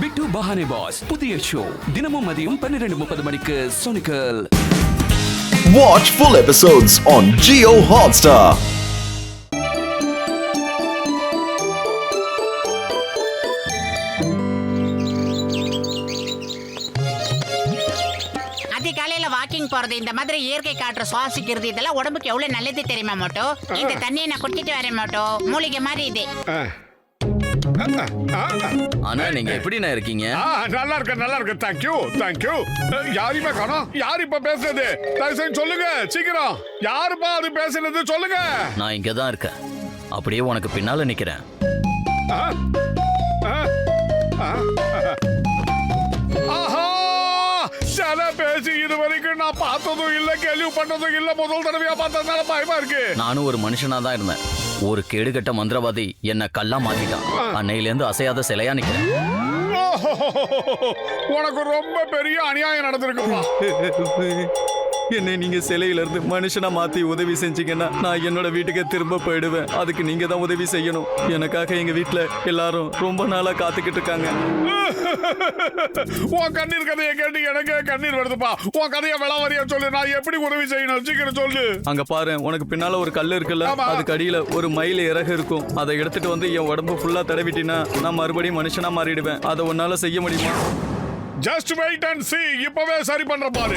பிட்டு பஹானே pass புதிய show தினமும் மதியம் பன்னிரண்டு முப்பது மணிக்கு சோனிக்கல் Watch full episodes on Geo Hotstar. அதிகாலையில வாக்கிங் போறது இந்த மாதிரி இயற்கை காற்று சுவாசிக்கிறது இதெல்லாம் உடம்புக்கு எவ்வளவு நல்லது தெரியுமா மோட்டோ? இந்த தண்ணியை நான் குடிச்சிட்டு வரேன் மோட்டோ. மூலிகை மாதிரி இது. ஆனா நீங்க எப்படிண்ணா இருக்கீங்க? ஆ, நல்லா இருக்க நல்லா இருக்க தேங்க்யூ தேங்க்யூ யாரையுமே காணோம்? யார் இப்ப பேசுறது? தயவு செஞ்சு சொல்லுங்க சீக்கிரம். யாருப்பா அது பேசுனது சொல்லுங்க. நான் இங்க தான் இருக்கேன். அப்படியே உனக்கு பின்னால நிக்கிறேன். ஆ? ஆ? ஆ? ஆஹா! சில பேசி இது வரைக்கும் நான் பார்த்ததும் இல்ல கேள்விப்பட்டதும் இல்ல. முதல் தடவையா பார்த்ததுனால பயமா இருக்கு. நானும் ஒரு மனுஷனா தான் இருந்தேன். ஒரு கேடுகட்ட மந்திரவாதி என்ன கல்லா மாத்திட்டான் அன்னையில இருந்து அசையாத சிலையா நிக்கிறேன். உனக்கு ரொம்ப பெரிய அநியாயம் நடந்திருக்கு என்னை நீங்க சிலையில இருந்து மனுஷனா மாத்தி உதவி செஞ்சீங்கன்னா நான் என்னோட வீட்டுக்கு திரும்ப போயிடுவேன். அதுக்கு நீங்க தான் உதவி செய்யணும். எனக்காக எங்க வீட்ல எல்லாரும் ரொம்ப நாளா காத்துக்கிட்டு இருக்காங்க. உன் கண்ணீர் கதையை கேட்டு எனக்கே கண்ணீர் வருதுப்பா. உன் கதையை விளாவரியா சொல்லு. நான் எப்படி உதவி செய்யணும்? சீக்கிரம் சொல்லு. அங்க பாரு உனக்கு பின்னால ஒரு கல் இருக்குல்ல. அதுக்கு அடியில ஒரு மயில் இறகு இருக்கும். அதை எடுத்துட்டு வந்து என் உடம்பு ஃபுல்லா தடவிட்டினா நான் மறுபடியும் மனுஷனா மாறிடுவேன். அதை உன்னால செய்ய முடியுமா? Just wait and see. இப்பவே சரி பண்ற பாரு.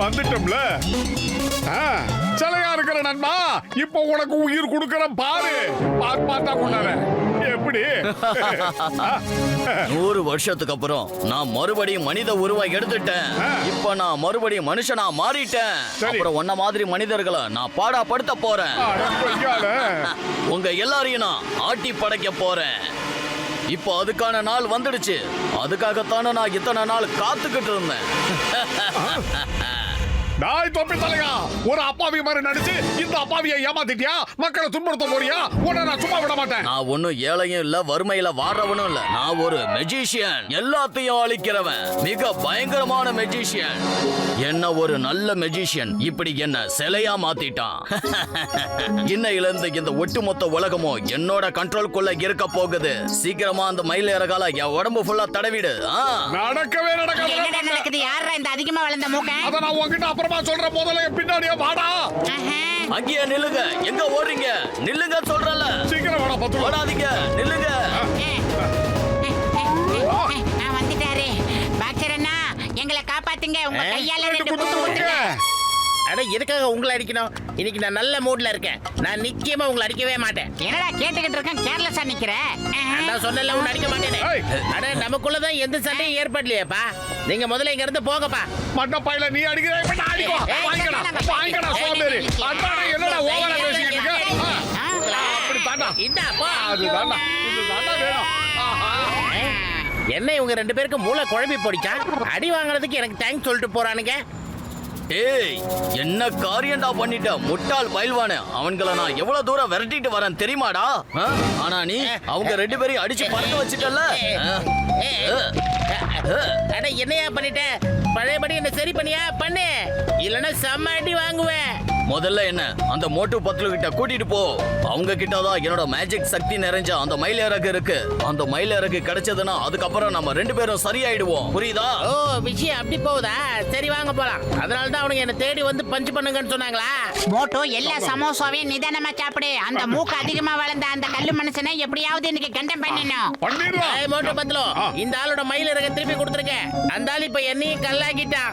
வந்துட்டோம்ல? சிலையா இருக்கிற நண்பா இப்போ உனக்கு உயிர் கொடுக்கறேன் பாரு. பார்த்து பார்த்தா கொண்டாட எப்படி? நூறு வருஷத்துக்கு அப்புறம் நான் மறுபடியும் மனித உருவா எடுத்துட்டேன். இப்ப நான் மறுபடியும் மனுஷனா மாறிட்டேன். அப்புறம் உன்ன மாதிரி மனிதர்களை நான் பாடா படுத்த போறேன். உங்க எல்லாரையும் நான் ஆட்டி படைக்க போறேன். இப்போ அதுக்கான நாள் வந்துடுச்சு. அதுக்காகத்தானே நான் இத்தனை நாள் காத்துக்கிட்டு இருந்தேன். டாய் தொப்பி தலையா ஒரு அப்பாவி மாதிரி நடிச்சு இந்த அப்பாவியை ஏமாத்திட்டியா? மக்களை துன்புறுத்த போறியா? உன்னை நான் சும்மா விட மாட்டேன். நான் ஒண்ணும் ஏழையும் இல்ல வறுமையில வாடுறவனும் இல்ல. நான் ஒரு மெஜிஷியன் எல்லாத்தையும் அழிக்கிறவன். மிக பயங்கரமான மெஜிஷியன் என்ன ஒரு நல்ல மெஜிஷியன் இப்படி என்ன சிலையா மாத்திட்டான். இன்னையில இருந்து இந்த ஒட்டுமொத்த உலகமும் என்னோட கண்ட்ரோல்குள்ள இருக்க போகுது. சீக்கிரமா அந்த மயில் இறகால என் உடம்பு ஃபுல்லா தடவிடு. நடக்கவே நடக்காது. நடக்குது? யாரா இந்த அதிகமா வளர்ந்த மூக்க? அத நான் உன்கிட்ட அப்புறமா சொல்றேன் முதல்ல என் பின்னாடியே வாடா. அங்கேயே நில்லுங்க. எங்க ஓடுறீங்க? நில்லுங்க சொல்றல சீக்கிரம் வாடா பத்து. ஓடாதீங்க. நில்லுங்க. நான் வந்துட்டாரு. பாக்ஸர் அண்ணா எங்களை காப்பாத்துங்க. உங்க கையால ரெண்டு குத்து குத்துங்க அட எதுக்காக உங்களை அடிக்கணும்? இன்னைக்கு நான் நல்ல மூட்ல இருக்கேன். நான் நிச்சயமா உங்களை அடிக்கவே மாட்டேன். என்னடா கேட்டுக்கிட்டு இருக்கேன்? கேர்லெஸ்ஸா நிக்கிற. நான் சொன்னல உன்னை அடிக்க மாட்டேனே. அட நமக்குள்ளதான் எந்த சண்டையும் ஏற்படலையேப்பா. நீங்க முதல்ல இங்க இருந்து போங்கப்பா. மண்ட பையில நீ அடிக்கிற இப்ப நான் அடிக்கோ வாங்கிக்கடா ஏய், சோம்பேறி. அதானே என்னடா ஓவரா பேசிக்கிட்டு இருக்க. அப்படி தாண்டா இந்தா போ அது தாண்டா இது தாண்டா வேணும் ஆஹா. என்ன இவங்க ரெண்டு பேருக்கு மூளை குழம்பி போடிச்சா? அடி வாங்குறதுக்கு எனக்கு தேங்க்ஸ் சொல்லிட்டு போறானுங்க. ஏய் என்ன காரியம்டா பண்ணிட்ட? முட்டாள் பயில்வானே. அவன்கள நான் எவ்வளவு தூரம் விரட்டிட்டு வரேன் தெரியுமாடா? ஆனா நீ அவங்க ரெண்டு பேரையும் அடிச்சு பறக்க வச்சுட்டல அட என்னையா பண்ணிட்ட? பழையபடி என்ன சரி பண்ணியா? பண்ணு. இல்லைன்னா செம்ம அடி வாங்குவேன். முதல்ல என்ன அந்த மோட்டு பத்துல கிட்ட கூட்டிட்டு போ. அவங்க கிட்ட தான் என்னோட மேஜிக் சக்தி நிறைஞ்ச அந்த மயில் இறகு இருக்கு. அந்த மயில் இறகு கிடைச்சதுன்னா அதுக்கப்புறம் நம்ம ரெண்டு பேரும் சரியாயிடுவோம். புரியுதா? ஓ விஷயம் அப்படி போகுதா? சரி வாங்க போலாம். அதனால தான் அவனுங்க என்ன தேடி வந்து பஞ்ச் பண்ணுங்கன்னு சொன்னாங்களா? மோட்டோ எல்லா சமோசாவையும் நிதானமா சாப்பிடு. அந்த மூக்கு அதிகமா வளர்ந்த அந்த கல்லு மனுஷனை எப்படியாவது இன்னைக்கு கண்டம் பண்ணணும் ஏய், மோட்டு பத்தலோ இந்த ஆளோட மயில் இறக்க திருப்பி கொடுத்துருக்கேன். அந்த ஆள் இப்ப என்னையும் கல்லாக்கிட்டான்.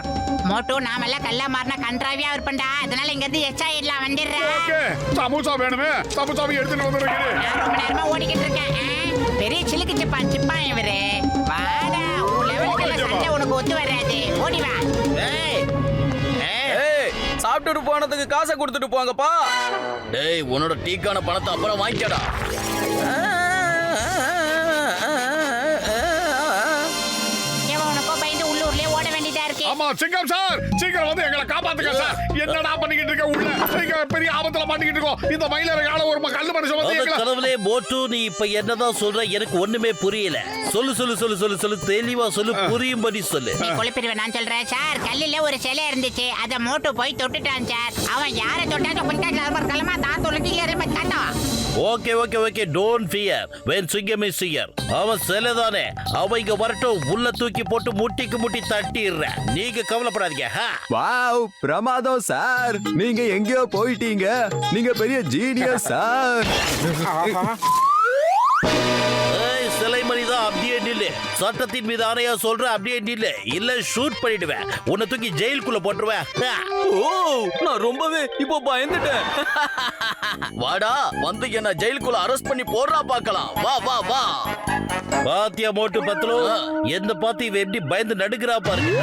மோட்டோ நாமெல்லாம் கல்லா மாறினா கன்றாவியா இருப்பேன்டா. அதனால இங்க இருந்து எச்சா இல்ல வந்துடுறா. ஓகே. சமோசா வேணுமே? சமோசாவை எடுத்துட்டு வந்துருக்கேன் நான் ரொம்ப நேரமா ஓடிக்கிட்டு இருக்கேன். பெரிய சிலுக்கு சிப்பான் சிப்பான் இவரு. வாடா உன் லெவலுக்கு சண்டை உனக்கு ஒத்து வராது. ஓடி வா. ஏய் ஏய், ஏய் சாப்பிட்டுட்டு போனதுக்கு காசை கொடுத்துட்டு போங்கப்பா. டேய் உன்னோட டீக்கான பணத்தை அப்புறம் வாங்கிக்கடா. சிங்கம் சார் சீக்கிரம் வந்து எங்களை காப்பாத்துங்க சார். என்னடா பண்ணிக்கிட்டு இருக்க உள்ள? நீங்க பெரிய ஆபத்துல மாட்டிக்கிட்டு இருக்கோம். இந்த மயிலரை கால ஒரு கல்லு மனுஷன் வந்து கடவுளே மோட்டு நீ இப்ப என்னதான் சொல்ற எனக்கு ஒண்ணுமே புரியல. சொல்லு சொல்லு சொல்லு சொல்லு சொல்லு தெளிவா சொல்லு புரியும்படி சொல்லு. நீ குழப்பிடுவேன் நான் சொல்றேன் சார். கல்லுல ஒரு சிலை இருந்துச்சு. அத மோட்டு போய் தொட்டுட்டான் சார். அவன் யாரை தொட்டாலும் கொஞ்சம் கிளம்ப தான் தொலைஞ்சி தாத்தான் okay okay okay don't fear when Singam is here அவன் சிலைதானே. அவன் இங்க வரட்டும் உள்ள தூக்கி போட்டு முட்டிக்கு முட்டி தட்டிடுறேன் நீங்க கவலைப்படாதீங்க ஹா. வாவ் பிரமாதம் சார். நீங்க எங்கேயோ போயிட்டீங்க. நீங்க பெரிய ஜீனியஸ் சார். சட்டத்தின் மீது ஆணையா சொல்ற அப்படியே நில்லு. இல்ல ஷூட் பண்ணிடுவேன். உன்னை தூக்கி ஜெயிலுக்குள்ள போட்டுருவேன். ஓ நான் ரொம்பவே இப்போ பயந்துட்டேன். வாடா வந்து என்ன ஜெயிலுக்குள்ள அரெஸ்ட் பண்ணி போடுறா பார்க்கலாம். வா வா வா. பாத்தியா மோட்டு பத்தலோ என்ன பார்த்து இவ எப்படி பயந்து நடுக்கிறா பாருங்க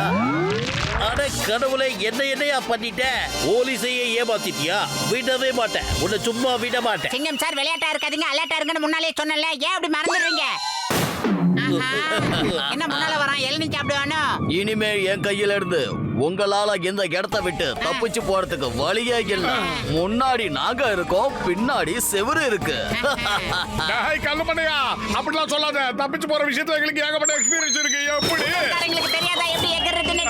அட கடவுளை என்ன என்னையா பண்ணிட்ட? போலீஸையே ஏமாத்திட்டியா? விடவே மாட்டேன். உன்னை சும்மா விட மாட்டேன். சிங்கம் சார் விளையாட்டா இருக்காதீங்க. அலர்ட்டா இருங்கன்னு முன்னாலே சொன்னல ஏன் அப்படி மறந்துடுறீங்க. என்ன முன்னால வரான்? எழுநி சாப்பிடுவானோ? இனிமேல் என் கையில இருந்து உங்களால இந்த இடத்த விட்டு தப்பிச்சு போறதுக்கு வழியே இல்ல. முன்னாடி நாங்க இருக்கோம் பின்னாடி செவுரு இருக்கு. கல்லு பண்ணையா அப்படிலாம் சொல்லாத. தப்பிச்சு போற விஷயத்துல எங்களுக்கு ஏகப்பட்ட எக்ஸ்பீரியன்ஸ் இருக்கு. எப்படி? தெரியாதா எப்படி எகிறதுன்னு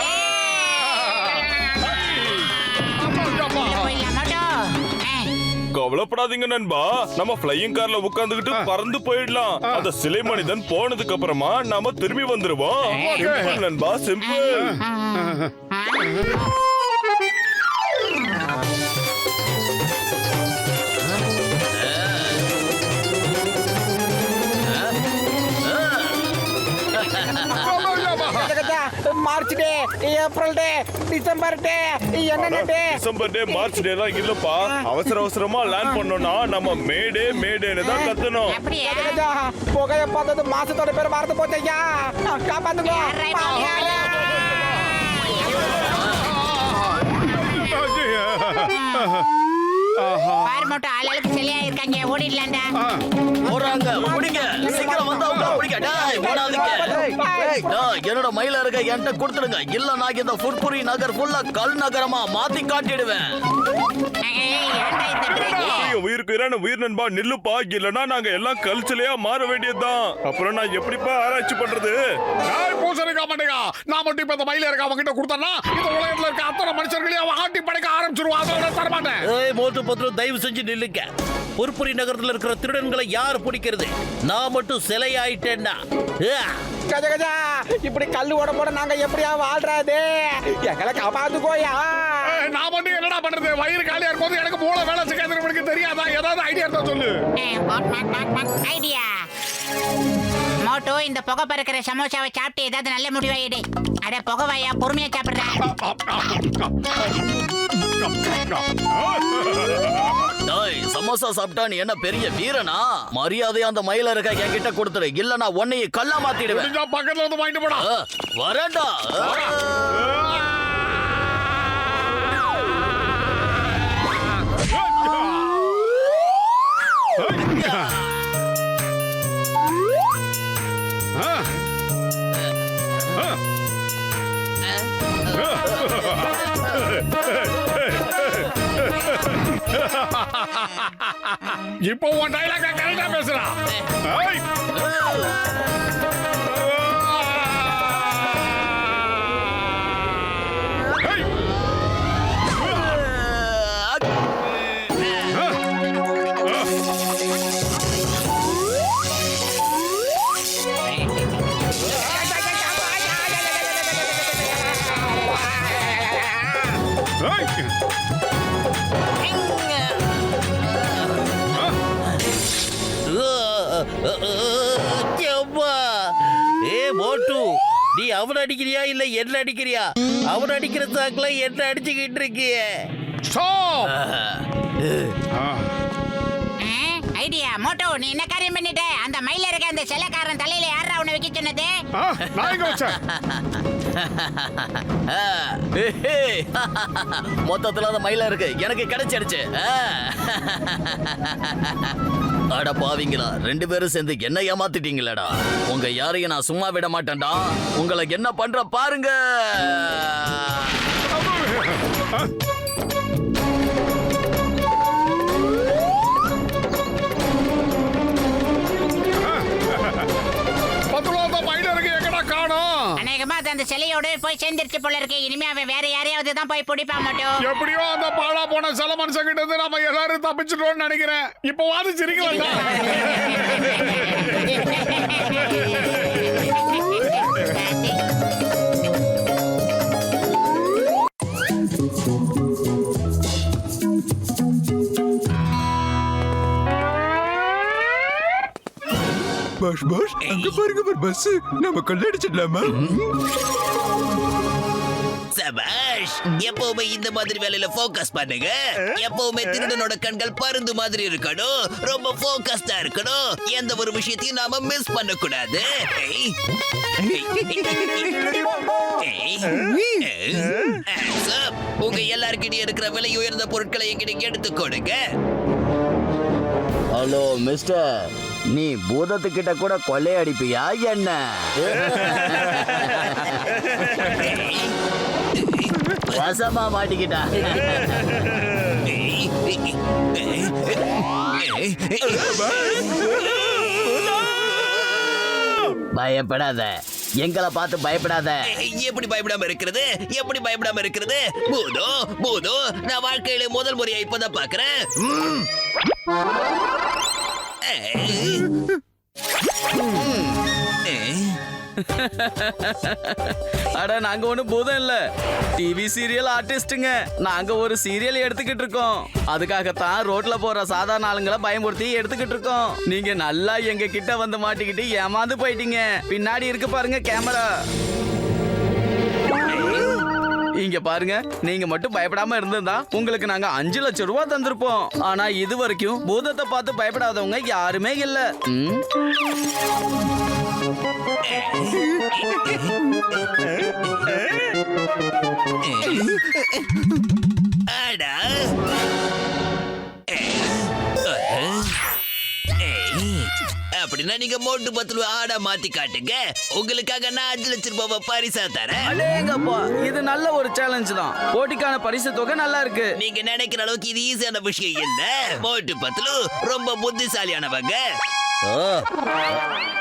கவலைப்படாதீங்க நண்பா. நம்ம ஃப்ளையிங் கார்ல உட்கார்ந்துகிட்டு பறந்து போயிடலாம். அந்த சிலை மனிதன் போனதுக்கு அப்புறமா நாம திரும்பி வந்துருவோம். நண்பா simple March day April day December day என்னென்ன டே டிசம்பர் டே மார்ச் டே எல்லாம் இல்லப்பா. அவசர அவசரமா லேண்ட் பண்ணோம்னா நம்ம மேடே மேடேன்னு தான் கத்தணும். அப்படியா? புகைய பார்த்தது மாசத்தோட பேர் மறந்து போச்சையா காப்பாத்துங்க. பாரு மட்டும் ஆளாளுக்கு சிலையா இருக்காங்க ஓடிடலாம்டா. போறாங்க முடிங்க சீக்கிரம் வந்து அவங்க பிடிக்க டேய் ஓடாதீங்க. டேய், என்னோட மயில இருக்க என்கிட்ட கொடுத்துடுங்க. இல்ல நான் இந்த ஃபுட்புரி நகர் ஃபுல்லா கல் நகரமா மாத்தி காட்டிடுவேன். உயிருக்கு இரான உயிர் நண்பா நில்லுப்பா. இல்லனா நாங்க எல்லாம் கல்ச்சலையா மாற வேண்டியதுதான். அப்புறம் நான் எப்படிப்பா ஆராய்ச்சி பண்றது? டேய், பூசணிக்கா மண்டையா நான் மட்டும் இப்ப இந்த மயில இருக்க அவன்கிட்ட கொடுத்தனா இந்த உலகத்துல இருக்க அத்தனை மனுஷர்களையும் அவன் ஆட்டி படைக்க ஆரம்பிச்சிருவான் அதோட தரமாட்டேன். மோட்டு பத்திரம் தயவு செஞ்சு நில்லுங்க. பொறுப்புரி நகரத்துல இருக்கிற திருடன்களை யார் பிடிக்கிறது? நான் மட்டும் சிலையாயிட்டேன்னா. ஆ. கஜ கஜா. இப்படி கல்லு ஓட போட நாங்க எப்படியா வாழ்றது? எங்களை காப்பாத்துக்கோயா நான் மட்டும் என்னடா பண்றது? வயிறு காலியா இருக்கும்போது எனக்கு மூளை வேலை செய்யாத எனக்கு தெரியாதா? ஏதாவது ஐடியா இருந்தா சொல்லு. ஐடியா மோட்டோ இந்த புகை பறக்கிற சமோசாவை சாப்பிட்டு ஏதாவது நல்ல முடிவா எடு அட புகை வாயா பொறுமையா சாப்பிடுறேன் டேய் சமோசா சாப்பிட்டா நீ என்ன பெரிய வீரனா? மரியாதையா அந்த மயில இருக்க என்கிட்ட கொடுத்துரு. இல்ல நான் உன்னைய கல்லா மாத்திடுவேன் பக்கத்துல வந்து வாங்கிட்டு போடா. வரேன்டா. இப்போ உன் டைலாக கரெக்டா பேசுறான். ஏய். அவன் அடிக்கிறியா இல்ல என்ன அடிக்கிறியா? அவன் அடிக்கிற சாக்குல என்ன அடிச்சுக்கிட்டு இருக்கிய. ஐடியா மோட்டோ நீ என்ன காரியம் பண்ணிட்ட? அந்த மயில இருக்க அந்த சிலைக்காரன் தலையில யாரா உன்னை வைக்க சொன்னது? மொத்தத்துல அந்த மயில இருக்கு. எனக்கு கிடைச்சிடுச்சு ஆ. அட பாவிங்களா ரெண்டு பேரும் சேர்ந்து என்ன ஏமாத்திட்டீங்களடா. உங்க யாரையும் நான் சும்மா விட மாட்டேன்டா. உங்களை என்ன பண்ற பாருங்க. அது அந்த சிலையோட போய் சேர்ந்துருச்சு போல இருக்கு. இனிமே அவன் வேற யாரையாவது தான் போய் பிடிப்பான் மட்டும் எப்படியோ அந்த பாழா போன சில மனுஷன் கிட்ட இருந்து நம்ம எல்லாரும் தப்பிச்சிட்டோம்னு நினைக்கிறேன். இப்ப வாது பாஷ் பாஷ் அங்க பாருங்க ஒரு பஸ் நம்ம கொள்ளடிச்சிடலாமா சபாஷ் எப்பவுமே இந்த மாதிரி வேலையில ஃபோக்கஸ் பண்ணுங்க. எப்பவுமே திருடனோட கண்கள் பருந்து மாதிரி இருக்கணும். ரொம்ப ஃபோக்கஸ்டா இருக்கணும். எந்த ஒரு விஷயத்தையும் நாம மிஸ் பண்ண கூடாது உங்க எல்லார்கிட்டயும் இருக்கிற விலை உயர்ந்த பொருட்களை எங்கிட்ட எடுத்து கொடுங்க. ஹலோ மிஸ்டர் நீ பூதத்துக்கிட்ட கூட கொள்ளையடிப்பியா என்ன? வசமா மாட்டிக்கிட்டா? பயப்படாத. எங்களை பார்த்து பயப்படாத. எப்படி பயப்படாம இருக்கிறது? எப்படி பயப்படாம இருக்கிறது? பூதோ பூதோ நான் வாழ்க்கையில முதல் முறையை இப்பதான் பாக்குறேன் அட நாங்க ஒண்ணு பூதம் இல்ல. டிவி சீரியல் ஆர்டிஸ்டுங்க நாங்க ஒரு சீரியல் எடுத்துக்கிட்டு இருக்கோம். அதுக்காகத்தான் ரோட்ல போற சாதாரண ஆளுங்களை பயமுறுத்தி எடுத்துக்கிட்டு இருக்கோம். நீங்க நல்லா எங்க கிட்ட வந்து மாட்டிக்கிட்டு ஏமாந்து போயிட்டீங்க. பின்னாடி இருக்கு பாருங்க கேமரா இங்க பாருங்க நீங்க மட்டும் பயப்படாம இருந்திருந்தா உங்களுக்கு நாங்க அஞ்சு லட்சம் ரூபாய் தந்திருப்போம். ஆனா இது வரைக்கும் பூதத்தை பார்த்து பயப்படாதவங்க யாருமே இல்ல. ம்? அப்படின்னா நீங்க மோட்டு பத்துல ஆடா மாத்தி காட்டுங்க. உங்களுக்காக நான் அஞ்சு லட்சம் ரூபாய் பரிசா தரேன். அடேங்கப்பா இது நல்ல ஒரு சேலஞ்ச் தான். போட்டிக்கான பரிசு தொகை நல்லா இருக்கு. நீங்க நினைக்கிற அளவுக்கு இது ஈஸியான விஷயம் இல்ல. மோட்டு பத்துல ரொம்ப புத்திசாலியானவங்க.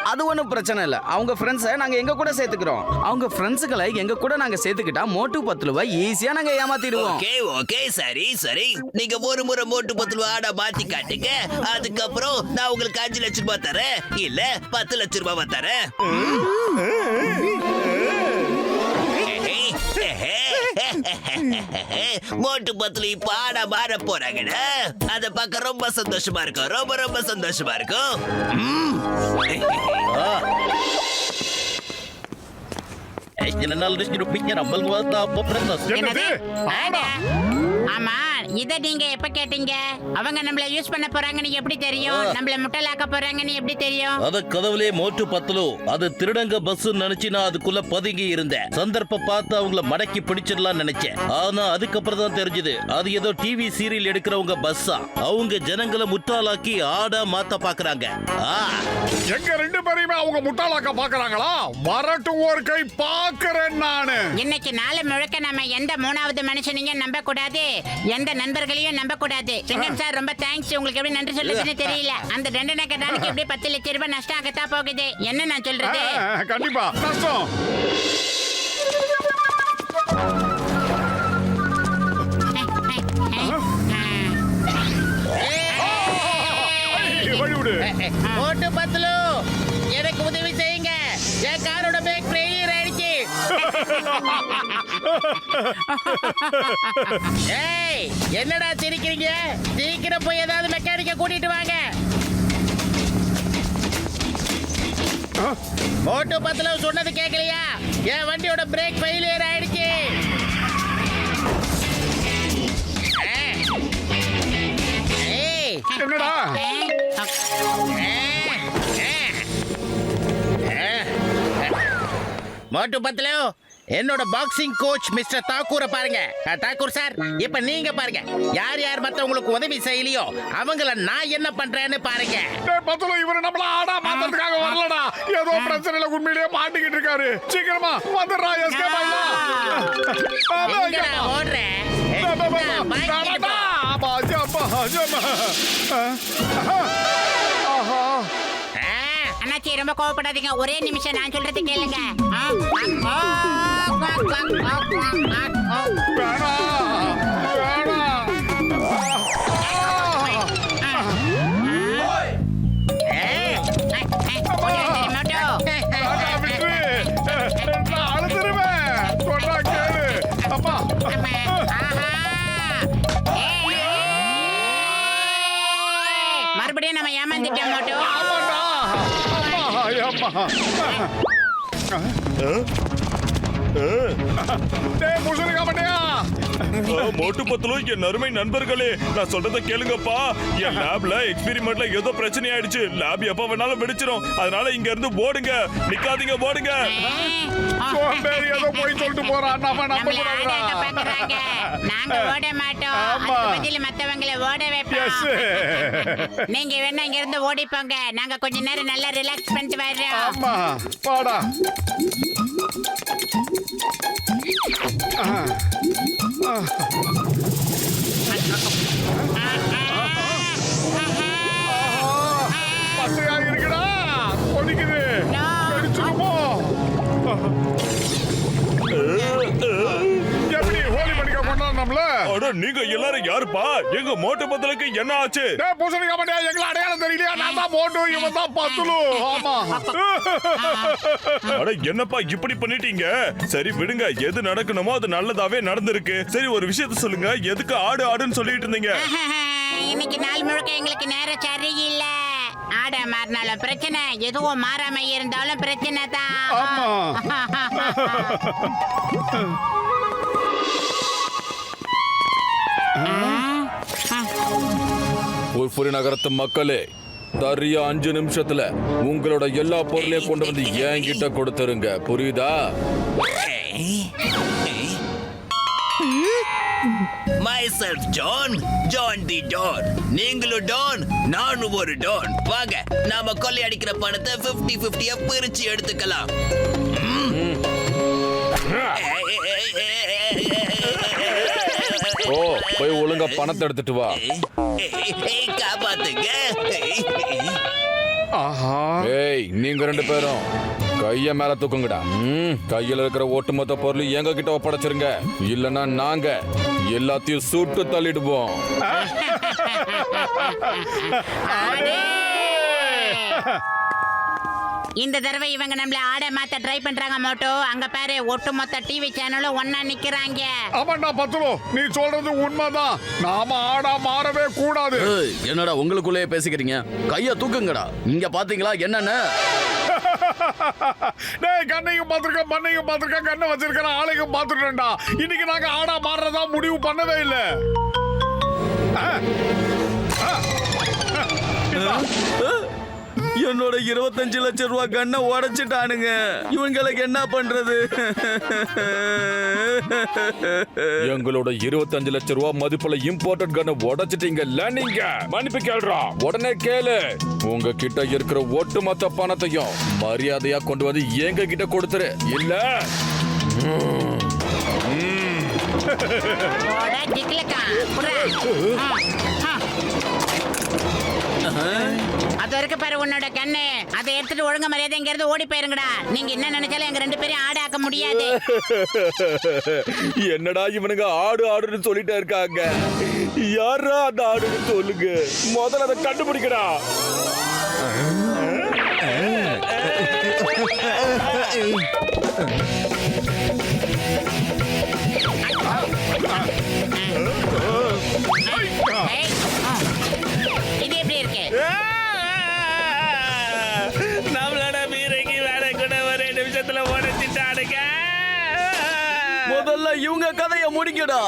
அது ஒன்றும் பிரச்சனை இல்லை. அவங்க ஃப்ரெண்ட்ஸை நாங்க எங்க கூட சேர்த்துக்கிறோம். அவங்க ஃப்ரெண்ட்ஸுகளை எங்க கூட நாங்க சேர்த்துக்கிட்டா மோட்டு பத்து ரூபாய் ஈஸியா நாங்க ஏமாத்திடுவோம். ஓகே ஓகே சரி சரி. நீங்க ஒரு முறை மோட்டு பத்து ஆடா மாத்தி காட்டுங்க. அதுக்கப்புறம் நான் உங்களுக்கு அஞ்சு லட்சம் ரூபாய் தரேன். இல்ல பத்து லட்சம் ரூபாய் தரேன். மோட்டு பத்துல இப்ப ஆடா மாற போறாங்கடா. அத பார்க்க ரொம்ப சந்தோஷமா இருக்கும். ரொம்ப ரொம்ப சந்தோஷமா இருக்கும். ம். என்னது? ஆடா. ஆமா இத நீங்க எப்ப கேட்டீங்க? அவங்க நம்மள யூஸ் பண்ண போறாங்கன்னு எப்படி தெரியும்? நம்மள முட்டலாக்க போறாங்கன்னு எப்படி தெரியும்? அத கதவுலே மோட்டு பத்தலோ. அது திருடங்க பஸ் நினைச்சு நான் அதுக்குள்ள பதுங்கி இருந்தேன். சந்தர்ப்ப பார்த்து அவங்கள மடக்கி பிடிச்சிடலாம் நினைச்சேன். ஆனா அதுக்கப்புறம் தான் தெரிஞ்சது. அது ஏதோ டிவி சீரியல் எடுக்கிறவங்க பஸ்ஸா அவங்க ஜனங்களை முட்டாளாக்கி ஆடா மாத்த பாக்குறாங்க. ஆ, எங்க ரெண்டு பேரையுமே அவங்க முட்டாளாக்க பாக்குறாங்களா? வரட்டும் ஒரு கை பாக்குறேன் நானு. இன்னைக்கு நாலு முழுக்க நம்ம எந்த மூணாவது மனுஷனையும் நம்ப கூடாது எந்த நண்பர்களையும் நம்ப கூடாது சிங்கம் சார் ரொம்ப தேங்க்ஸ் உங்களுக்கு எப்படி நன்றி சொல்றதுன்னு தெரியல அந்த ரெண்டு நகை எப்படி பத்து லட்சம் ரூபாய் நஷ்டம் ஆகத்தான் போகுது என்ன நான் சொல்றது கண்டிப்பா நஷ்டம் ஐய், வழி ஏய் என்னடா சிரிக்கிறீங்க? சீக்கிரம் போய் ஏதாவது மெக்கானிக்க கூட்டிட்டு வாங்க. மோட்டு பத்லு சொன்னது கேட்கலையா என் வண்டியோட பிரேக் ஃபெயிலியர் ஆயிடுச்சு. என்னடா? மோட்டு பத்லு என்னோட பாக்ஸிங் கோச் மிஸ்டர் தாக்கூரை பாருங்க தாக்கூர் சார் இப்ப நீங்க பாருங்க யார் யார் மத்தவங்களுக்கு உதவி செய்யலையோ அவங்கள நான் என்ன பண்றேன்னு பாருங்க பத்துல இவரு நம்மள ஆடா மாத்தறதுக்காக வரலடா ஏதோ பிரச்சனையில உண்மையிலேயே மாட்டிக்கிட்டு இருக்காரு சீக்கிரமா வந்துடுறா எஸ்கேப் ஆயிடலாம் எங்கடா ஓடுற ஏய், இந்தா, வாங்கிட்டு போ. ஆ, அண்ணாச்சி ரொம்ப கோவப்படாதீங்க. ஒரே நிமிஷம் நான் சொல்றது கேளுங்க. हाँ। हाँ। हाँ। मुझे लगा बंडिया மோட்டு பத்தலு என் அருமை நண்பர்களே. நான் சொல்றத கேளுங்கப்பா. என் லேப்ல எக்ஸ்பெரிமெண்ட்ல ஏதோ பிரச்சனை ஆயிடுச்சு லேப் எப்ப வேணாலும் வெடிச்சிரும். அதனால இங்க இருந்து போடுங்க நிக்காதீங்க போடுங்க ஏதோ போய் சொல்லிட்டு போறான் நம்ம நம்ப நாங்க ஓட மாட்டோம். அதுக்கு பதில் மத்தவங்கள ஓட வைப்போம். நீங்க வேணா இங்க இருந்து ஓடி போங்க நாங்க கொஞ்ச நேரம் நல்லா ரிலாக்ஸ் பண்ணிட்டு வர்றோம். ஆமா. பாடா. பசையா இருக்குடா கொதிக்குது கொண்டாடணும்ல அட நீங்க எல்லாரும் யாருப்பா? எங்க மோட்டு பத்தலுக்கு என்ன ஆச்சு? டேய் பூசணிக்கா மாட்டியா எங்களை அடையாளம் தெரியலையா? நான் தான் மோட்டு இவன் தான் பத்துலு ஆமா. அட என்னப்பா இப்படி பண்ணிட்டீங்க? சரி விடுங்க. எது நடக்கணுமோ அது நல்லதாவே நடந்திருக்கு. சரி ஒரு விஷயத்த சொல்லுங்க. எதுக்கு ஆடு ஆடுன்னு சொல்லிட்டு இருந்தீங்க? இன்னைக்கு நாள் முழுக்க எங்களுக்கு நேரம் சரியில்லை. ஆட மாறினாலும் பிரச்சனை. எதுவும் மாறாம இருந்தாலும் பிரச்சனை புல்புரி நகரத்து மக்களே சரியா அஞ்சு நிமிஷத்துல உங்களோட எல்லா பொருளையும் கொண்டு வந்து என்கிட்ட கொடுத்துருங்க. புரியுதா? Myself John John the don நீங்களும் டான் நானும் ஒரு டான் வாங்க நாம கொள்ளையடிக்கிற பணத்தை 50 50 பிரிச்சு எடுத்துக்கலாம். ஒழுங்கா பணத்தை எடுத்துட்டு வா. காப்பாத்துங்க ஆஹா. ஏய் நீங்க ரெண்டு பேரும் கைய மேல தூக்குங்கடா. ம், கையில இருக்கிற ஒட்டுமொத்த பொருள் எங்க கிட்ட ஒப்படைச்சிருங்க. இல்லனா நாங்க எல்லாத்தையும் சுட்டு தள்ளிடுவோம். இந்த தடவை இவங்க நம்மள ஆட மாத்த ட்ரை பண்றாங்க மோட்டோ. அங்க பாரு ஒட்டுமொத்த டிவி சேனலும் ஒன்னா நிக்கிறாங்க. ஆமாண்டா பத்துலு நீ சொல்றது உண்மைதான். நாம ஆடா மாறவே கூடாது. என்னடா உங்களுக்குள்ளேயே பேசிக்கிறீங்க? கைய தூக்குங்கடா. இங்க பாத்தீங்களா என்னன்னு? டேய் கண்ணையும் பார்த்திருக்கேன் மண்ணையும் பார்த்திருக்கேன் கண்ணை வச்சிருக்கிற ஆளையும் பார்த்துட்டேன்டா. இன்னைக்கு நாங்க ஆடா மாறுறதா முடிவு பண்ணவே இல்ல. ஆ. ஆ. என்னோட இருபத்தஞ்சு லட்சம் ரூபாய் கண்ணை உடைச்சிட்டானுங்க. இவங்களுக்கு என்ன பண்றது? எங்களோட இருபத்தஞ்சு லட்சம் ரூபாய் மதிப்புல இம்போர்ட்டட் கண்ணை உடைச்சிட்டீங்கல்ல நீங்க? மன்னிப்பு கேள்றா. உடனே கேளு. உங்க கிட்ட இருக்கிற ஒட்டுமொத்த பணத்தையும் மரியாதையா கொண்டு வந்து எங்க கிட்ட கொடுத்துரு. இல்ல? போடா, அது வரைக்கும் பாரு உன்னோட கண்ணு அதை எடுத்துட்டு ஒழுங்க மரியாதை இருந்து ஓடி போயிருங்கடா நீங்க என்ன நினைச்சாலும் எங்க ரெண்டு பேரையும் ஆட ஆக்க முடியாது என்னடா இவனுங்க ஆடு ஆடுன்னு சொல்லிட்டே இருக்காங்க யாரா அந்த ஆடுன்னு சொல்லுங்க முதல்ல அதை கண்டுபிடிக்கடா ஏய், முதல்ல இவங்க கதைய முடிங்கடா.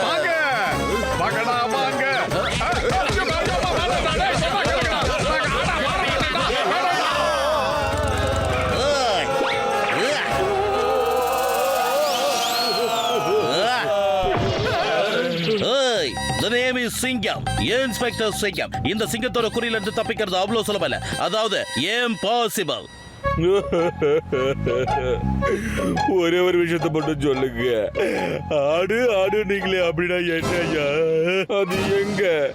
வாங்க வாங்கடா வாங்க சிங்கம் இன்ஸ்பெக்டர் சிங்கம் இந்த சிங்கத்தோட குறியிலிருந்து தப்பிக்கிறது அவ்வளவு சுலபம் அதாவது இம்பாசிபிள் ஒரே ஒரு விஷயத்தை மட்டும் சொல்லுங்க. ஆடு ஆடு நீங்களே அப்படின்னா என்னய்யா? அது எங்க?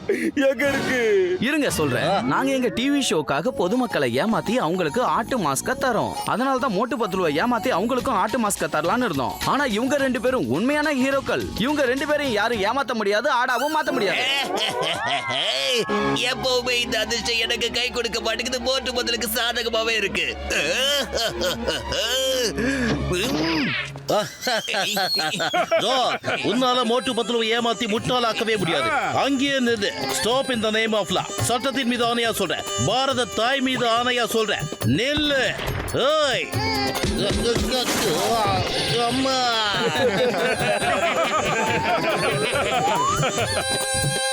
எங்க இருக்கு? இருங்க சொல்றேன். நாங்க எங்க டிவி ஷோக்காக பொதுமக்களை ஏமாத்தி அவங்களுக்கு ஆட்டு மாஸ்க தரோம். அதனால தான் மோட்டு பத்து ரூபாய் ஏமாத்தி அவங்களுக்கும் ஆட்டு மாஸ்க தரலாம்னு இருந்தோம். ஆனா இவங்க ரெண்டு பேரும் உண்மையான ஹீரோக்கள். இவங்க ரெண்டு பேரையும் யாரும் ஏமாத்த முடியாது ஆடாவும் மாத்த முடியாது. எப்பவுமே இந்த அதிர்ஷ்டம் எனக்கு கை கொடுக்க மாட்டேங்குது. மோட்டு பதிலுக்கு சாதகமாவே இருக்கு. உன்னால மோட்டு பத்துல ஏமாத்தி முட்டாளாக்கவே முடியாது. அங்கேயே நின்று stop in the name of law சட்டத்தின் மீது ஆணையா சொல்றேன் பாரத தாய் மீது ஆணையா சொல்றேன் நெல்லு. ஏய். அம்மா.